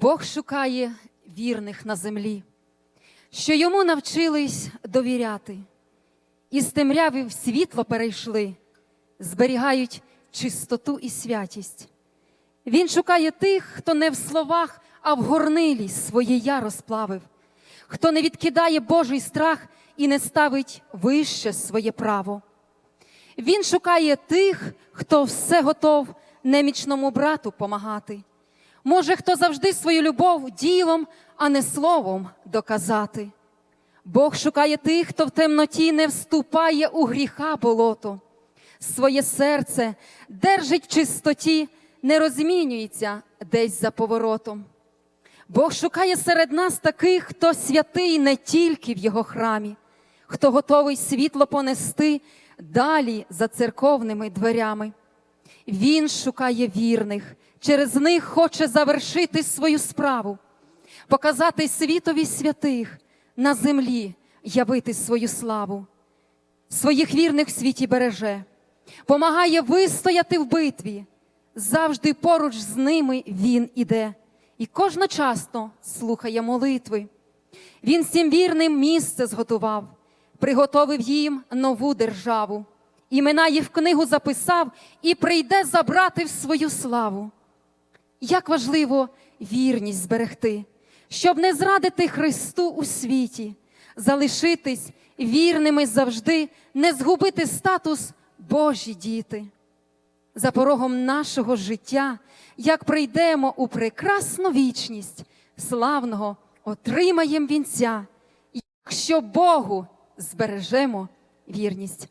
Бог шукає вірних на землі, що йому навчились довіряти, із темряви в світло перейшли, зберігають чистоту і святість. Він шукає тих, хто не в словах, а в горнилі своє я розплавив, хто не відкидає Божий страх і не ставить вище своє право. Він шукає тих, хто все готов немічному брату помагати. Може, хто завжди свою любов ділом, а не словом доказати. Бог шукає тих, хто в темноті не вступає у гріха болото. Своє серце держить в чистоті, не розмінюється десь за поворотом. Бог шукає серед нас таких, хто святий не тільки в його храмі, хто готовий світло понести далі за церковними дверями. Він шукає вірних, через них хоче завершити свою справу, показати світові святих на землі, явити свою славу. Своїх вірних в світі береже, помагає вистояти в битві. Завжди поруч з ними він іде і кожночасно слухає молитви. Він всім вірним місце зготував, приготовив їм нову державу. Імена їх в книгу записав і прийде забрати в свою славу. Як важливо вірність зберегти, щоб не зрадити Христу у світі, залишитись вірними завжди, не згубити статус Божі діти. За порогом нашого життя, як прийдемо у прекрасну вічність, славного отримаєм вінця, якщо Богу збережемо вірність.